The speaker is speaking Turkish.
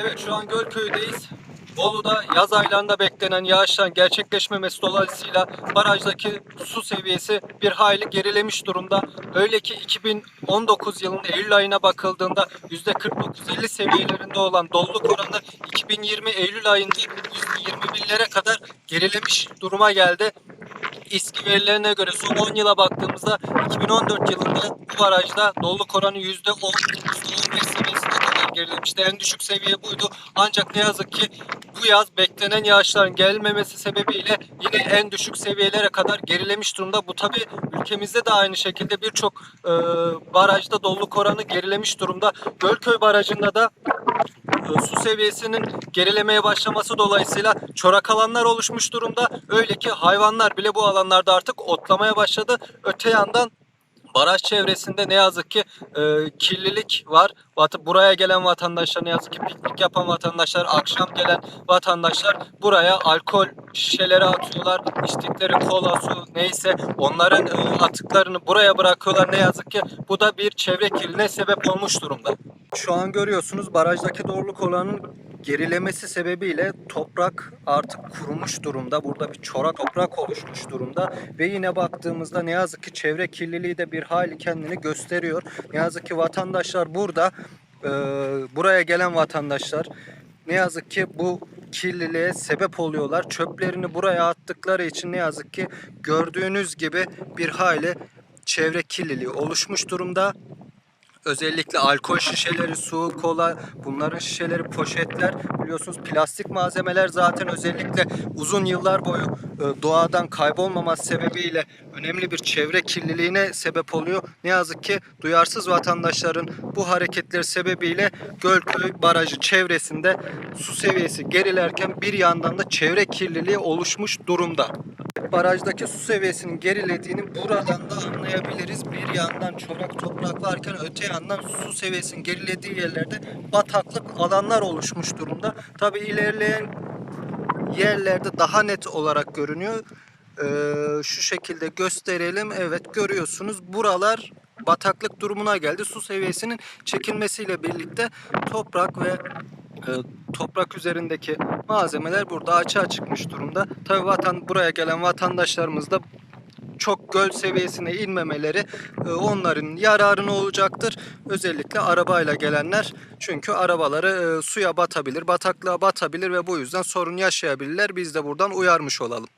Evet şu an Gölköy'deyiz. Bolu'da yaz aylarında beklenen yağışların gerçekleşmemesi dolayısıyla barajdaki su seviyesi bir hayli gerilemiş durumda. Öyle ki 2019 yılının Eylül ayına bakıldığında %49-50 seviyelerinde olan doluluk oranı 2020 Eylül ayında %21'lere kadar gerilemiş duruma geldi. İSKİ verilerine göre son 10 yıla baktığımızda 2014 yılında bu barajda doluluk oranı %10, %15 seviyesine kadar gerilemişti. En düşük seviye buydu. Ancak ne yazık ki bu yaz beklenen yağışların gelmemesi sebebiyle yine en düşük seviyelere kadar gerilemiş durumda. Bu tabi ülkemizde de aynı şekilde birçok e, barajda doluluk oranı gerilemiş durumda. Gölköy Barajı'nda da e, su seviyesinin gerilemeye başlaması dolayısıyla çorak alanlar oluşmuş durumda. Öyle ki hayvanlar bile bu alanlarda artık otlamaya başladı. Öte yandan baraj çevresinde ne yazık ki e, kirlilik var. Vat- Buraya gelen vatandaşlar ne yazık ki piknik yapan vatandaşlar, akşam gelen vatandaşlar buraya alkol şişeleri atıyorlar. İçtikleri kola, su neyse onların e, atıklarını buraya bırakıyorlar. Ne yazık ki bu da bir çevre kirliliğine sebep olmuş durumda. Şu an görüyorsunuz barajdaki doğruluk oranının gerilemesi sebebiyle toprak artık kurumuş durumda. Burada bir çora toprak oluşmuş durumda. Ve yine baktığımızda ne yazık ki çevre kirliliği de bir hali kendini gösteriyor. Ne yazık ki vatandaşlar burada e, buraya gelen vatandaşlar ne yazık ki bu kirliliğe sebep oluyorlar. Çöplerini buraya attıkları için ne yazık ki gördüğünüz gibi bir hali çevre kirliliği oluşmuş durumda. Özellikle alkol şişeleri, su, kola, bunların şişeleri, poşetler biliyorsunuz plastik malzemeler zaten özellikle uzun yıllar boyu e, doğadan kaybolmaması sebebiyle önemli bir çevre kirliliğine sebep oluyor. Ne yazık ki duyarsız vatandaşların bu hareketleri sebebiyle Gölköy Barajı çevresinde su seviyesi gerilerken bir yandan da çevre kirliliği oluşmuş durumda barajdaki su seviyesinin gerilediğini buradan da anlayabiliriz. Bir yandan çorak toprak varken öte yandan su seviyesinin gerilediği yerlerde bataklık alanlar oluşmuş durumda. Tabi ilerleyen yerlerde daha net olarak görünüyor. Ee, şu şekilde gösterelim. Evet görüyorsunuz buralar bataklık durumuna geldi. Su seviyesinin çekilmesiyle birlikte toprak ve e, toprak üzerindeki malzemeler burada açığa çıkmış durumda. Tabi vatan buraya gelen vatandaşlarımız da çok göl seviyesine inmemeleri e, onların yararına olacaktır. Özellikle arabayla gelenler çünkü arabaları e, suya batabilir, bataklığa batabilir ve bu yüzden sorun yaşayabilirler. Biz de buradan uyarmış olalım.